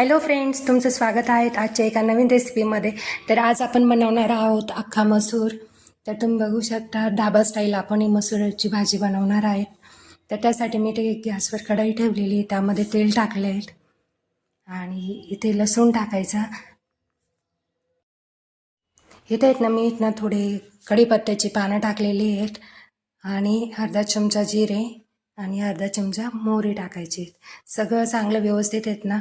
Hello friends तुमचं स्वागत आहे आजच्या एका नवीन रेसिपीमध्ये तर आज आपण बनवणार आहोत अख्खा मसूर. तर तुम्ही बघू शकता ढाबा स्टाईल आपण ही मसूरची भाजी बनवणार आहेत तर त्यासाठी मी ते गॅसवर कढई ठेवलेली आहे त्यामध्ये तेल टाकले आहेत. आणि इथे लसूण टाकायचा. इथे आहेत ना मी इथनं थोडे कढीपत्त्याची पानं टाकलेली आहेत. आणि अर्धा चमचा जिरे आणि अर्धा चमचा मोहरी टाकायची सगळं चांगलं व्यवस्थित आहेत ना.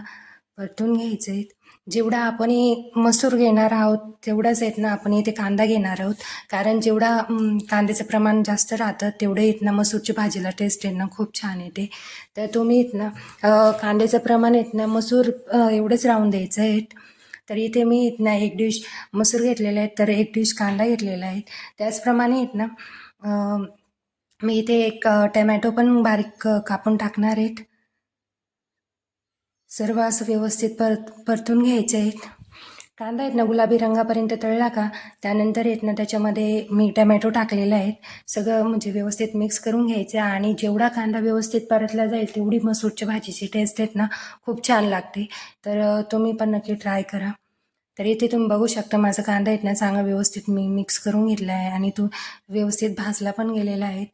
परतून घ्यायचे आहेत. जेवढा आपण मसूर घेणार आहोत तेवढंच आहेत ना आपण इथे कांदा घेणार आहोत. कारण जेवढा कांद्याचं प्रमाण जास्त राहतं तेवढं येत ना मसूरची भाजीला टेस्ट येत ना खूप छान येते तर तुम्ही येत ना कांद्याचं प्रमाण येत ना मसूर एवढंच राहून द्यायचं आहे तर इथे मी येत ना एक डिश मसूर घेतलेला आहे तर एक डिश कांदा घेतलेला आहे. त्याचप्रमाणे येत ना मी इथे एक टमॅटो पण बारीक कापून टाकणार आहेत. सर्व असं व्यवस्थित परत परतून घ्यायचे आहेत. कांदा आहेत ना गुलाबी रंगापर्यंत तळला का त्यानंतर येत ना त्याच्यामध्ये मी टमॅटो टाकलेला आहेत. सगळं म्हणजे व्यवस्थित मिक्स करून घ्यायचं आणि जेवढा कांदा व्यवस्थित परतला जाईल तेवढी मसूरच्या भाजीची टेस्ट आहेत ना खूप छान लागते. तर तुम्ही पण नक्की ट्राय करा. तर इथे तुम्ही बघू शकता माझा कांदा आहेत ना चांगला व्यवस्थित मी मिक्स करून घेतला आहे आणि तो व्यवस्थित भाजला पण गेलेला आहे.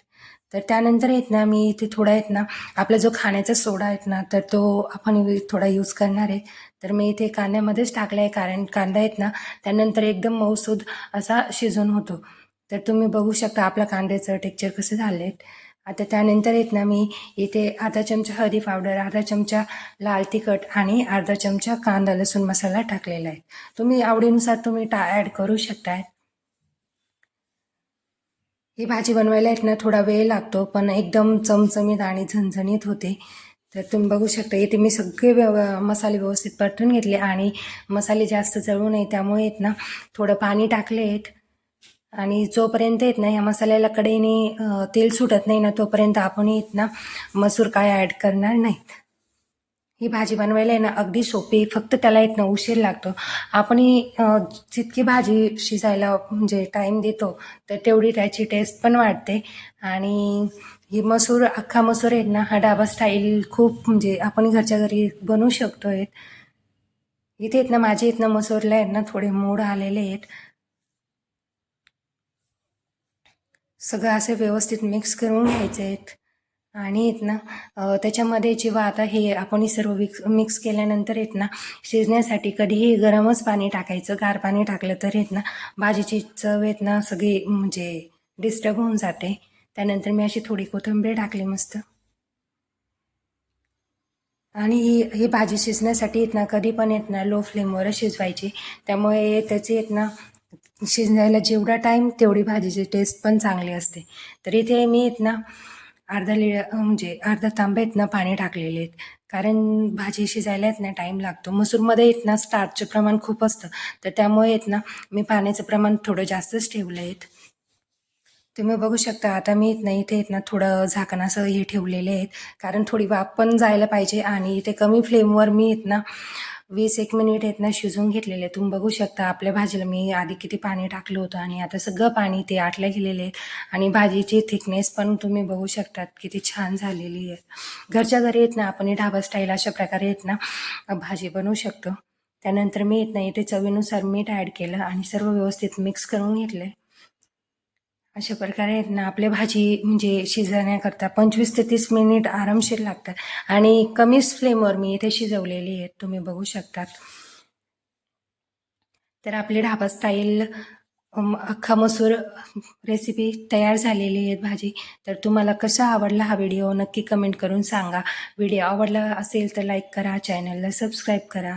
तर त्यानंतर आहेत ना मी इथे थोडा आहेत ना आपला जो खाण्याचा सोडा आहेत ना तर तो आपण थोडा यूज करणार आहे. तर मी इथे कांद्यामध्येच टाकला आहे कारण कांदा आहेत ना त्यानंतर एकदम मऊसूद असा शिजून होतो. तर तुम्ही बघू शकता आपल्या कांद्याचं टेक्चर कसं झालं आहे. आता त्यानंतर येत ना मी इथे अर्धा चमचा हरी पावडर अर्धा चमचा लाल तिखट आणि अर्धा चमचा कांदा लसूण मसाला टाकलेला आहे. तुम्ही आवडीनुसार तुम्ही टा ॲड करू शकताय. ही भाजी बनवायला आहेत ना थोडा वेळ लागतो पण एकदम चमचमीत आणि झणझणीत होते. तर तुम्ही बघू शकता इथे मी सगळे व्यव मसाले व्यवस्थित परतून घेतले आणि मसाले जास्त जळू नये त्यामुळे आहेत ना थोडं पाणी टाकले आहेत. आणि जोपर्यंत येत ना या मसाल्याला कडेने तेल सुटत नाही ना तोपर्यंत आपण येत ना मसूर काय ॲड करणार नाहीत. ही भाजी बनवायला आहे ना अगदी सोपी. फक्त त्याला येत ना उशीर लागतो. आपण जितकी भाजी शिजायला म्हणजे टाईम देतो तर तेवढी त्याची टेस्ट पण वाढते. आणि ही मसूर अख्खा मसूर आहेत ना हा डाबा स्टाईल खूप म्हणजे आपण घरच्या घरी बनवू शकतो आहेत इथे आहेत ना माझे आहेत ना मसूरला आहेत ना थोडे मोड आलेले आहेत. सगळं असे व्यवस्थित मिक्स करून घ्यायचे आहेत. आणि आहेत ना त्याच्यामध्ये जेव्हा आता हे आपण हे सर्व मिक्स मिक्स केल्यानंतर आहेत ना शिजण्यासाठी कधीही गरमच पाणी टाकायचं गार पाणी टाकलं तर आहेत ना भाजीची चव आहेत ना सगळी म्हणजे डिस्टर्ब होऊन जाते. त्यानंतर मी अशी थोडी कोथिंबीर टाकली मस्त. आणि ही ही भाजी शिजण्यासाठी येत ना कधी पण येत ना लो फ्लेमवरच शिजवायची. त्यामुळे त्याचे येत ना शिजण्याला जेवढा टाईम तेवढी भाजीची टेस्ट पण चांगली असते. तर इथे मी येत ना अर्धा लि म्हणजे अर्धा तांबे आहेत ना पाणी टाकलेले आहेत. कारण भाजी शिजायला येत ना टाईम लागतो. मसूरमध्ये येत ना स्टार्चचं प्रमाण खूप असतं. तर त्यामुळे येत ना मी पाण्याचं प्रमाण थोडं जास्तच ठेवलं आहेत. तुम्ही बघू शकता आता मी येत नाही इथे येत ना थोडं झाकण असं हे ठेवलेले आहेत. कारण थोडी वाफ पण जायला पाहिजे आणि इथे कमी फ्लेमवर मी येत ना वीस एक मिनिट आहेत ना शिजवून घेतलेले. तुम्ही बघू शकता आपल्या भाजीला मी आधी किती पाणी टाकलं होतं आणि आता सगळं पाणी ते आटलं गेलेले आहे आणि भाजीची थिकनेस पण तुम्ही बघू शकतात किती छान झालेली आहे. घरच्या घरी येत ना आपण हे ढाबा स्टाईल अशा प्रकारे येत ना भाजी बनवू शकतो. त्यानंतर मी येत ना इथे चवीनुसार मीठ ॲड केलं आणि सर्व व्यवस्थित मिक्स करून घेतले अशा प्रकारे आहेत ना आपले भाजी म्हणजे शिजवण्याकरता पंचवीस ते तीस मिनिट आरामशीर लागतात. आणि कमीच फ्लेमवर मी इथे शिजवलेली आहेत तुम्ही बघू शकतात. तर आपली ढाबा स्टाईल अख्खा मसूर रेसिपी तयार झालेली आहेत भाजी. तर तुम्हाला कसा आवडला हा व्हिडिओ नक्की कमेंट करून सांगा. व्हिडिओ आवडला असेल तर लाईक करा चॅनलला सबस्क्राईब करा.